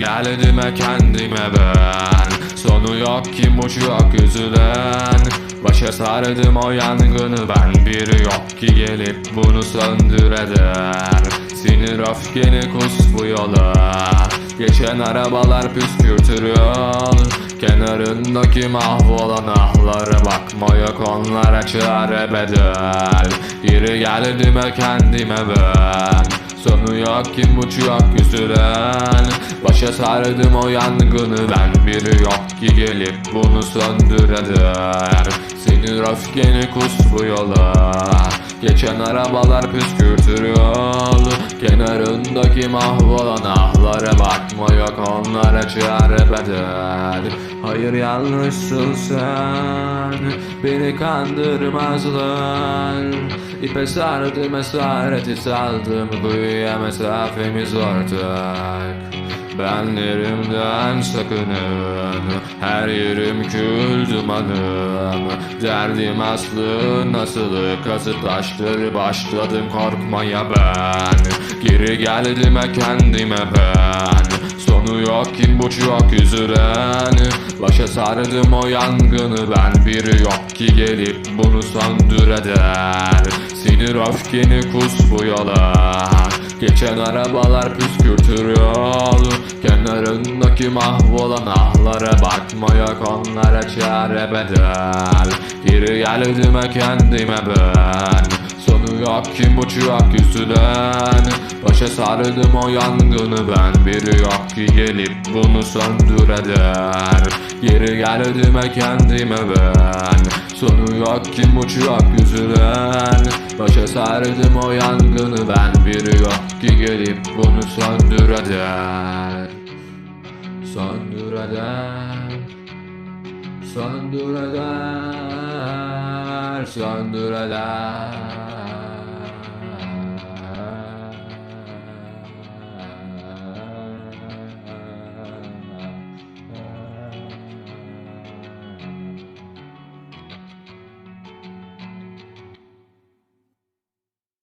geldim kendime ben. Sonu yok ki muç yok üzülen Başa sardım o yangını ben Biri yok ki gelip bunu söndüreder Sinir öfkeni kus bu yola. Geçen arabalar püskürtür yol Kenarındaki mahvolan ahlara bakma yok onlara çare bedel. Geri geldim kendime ben. Sonu yok kim uç yok üzülen Başa sardım o yangını ben Biri yok ki gelip bunu söndüreder Sinir öfkeni kus bu yola. Geçen arabalar püskürtür yol Kenarındaki mahvolan ahlara bakma yok onlara çare bedel. Hayır yanlışsın sen Beni kandırmazlar. İpe sardım esareti saldım Kuyuya mesafemiz ortak Benlerimden sakının Her yerim kül dumanım. Derdim aslı nasıl kazı taşları Başladım korkmaya ben. Geri geldim kendime ben. Sonu yok kim bu yok üzülen? Başa sardım o yangını ben Biri yok ki gelip bunu söndüreder. Sinir öfkeni kus bu yola Geçen arabalar püskürtür yol Kenarındaki mahvolan ahlara bakma yok onlara çare bedel. Geri geldim kendime ben. Sonu yok kim uç yok üzülen Başa sardım o yangını ben. Biri yok ki gelip bunu söndüreder Geri geldim kendime ben. Sonu yok kim uç yok üzülen Başa sardım o yangını ben Biri yok ki gelip bunu söndüreder Söndüreder Söndüreder Söndüreder